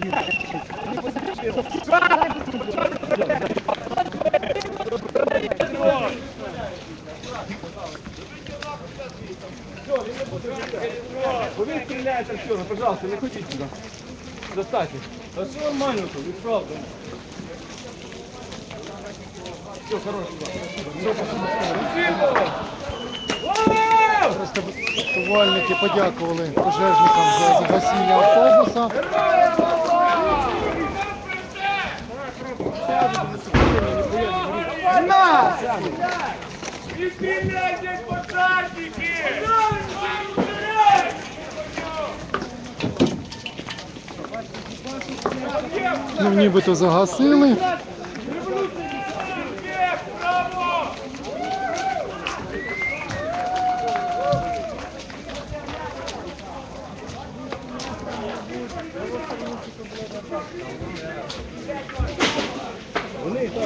Вы стреляете ну, пожалуйста, не ходите сюда. Достайте. Да все нормально тут, и правда. Все, Рятувальники подякували пожежникам за загасіння автобуса. Не стреляйте, пожарники! Ну, нібито загасили.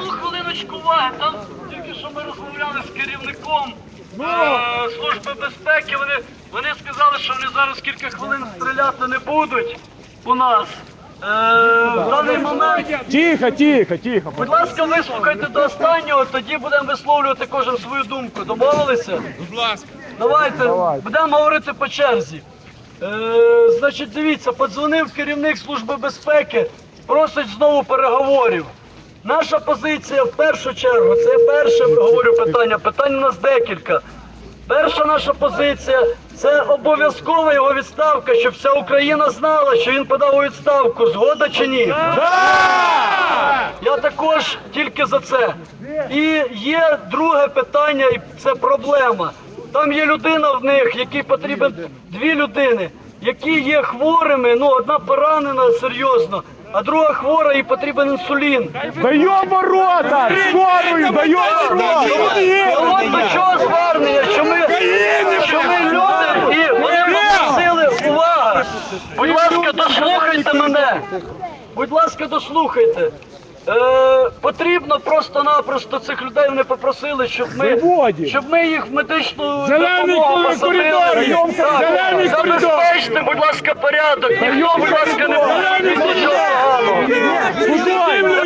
одну хвилиночку тільки що ми розмовляли з керівником е, Служби безпеки. Вони, сказали, що вони зараз кілька хвилин стріляти не будуть по нас. Е, в даний момент, Тихо, тихо, тихо. будь ласка, вислухайте до останнього, тоді будемо висловлювати кожен свою думку. Домовилися? Будь ласка. Давайте будемо говорити по черзі. Е, значить, дивіться, подзвонив керівник Служби безпеки, просить знову переговорів. Наша позиція в першу чергу, це я перше говорю питання. Питань у нас декілька. Перша наша позиція це обов'язкова його відставка, щоб вся Україна знала, що він подав у відставку. Згода чи ні? Я також тільки за це. І є друге питання, і це проблема. Там є людина в них, якій потрібен дві людини, які є хворими. Ну, одна поранена серйозно, а друга хвора, їй потрібен інсулін. Даем ворота! Скорую, даем Ну, От до чого звернення, що ми, що ми люди і вони попросили увага. Будь ласка, дослухайте мене. Будь ласка, дослухайте. Е, потрібно просто-напросто цих людей не попросили, щоб ми, щоб ми їх в медичну Зелений допомогу коридор, посадили. йдемо, Так, зелений коридор. Забезпечте, будь ласка, порядок. Ніхто, будь ласка, не буде нічого поганого.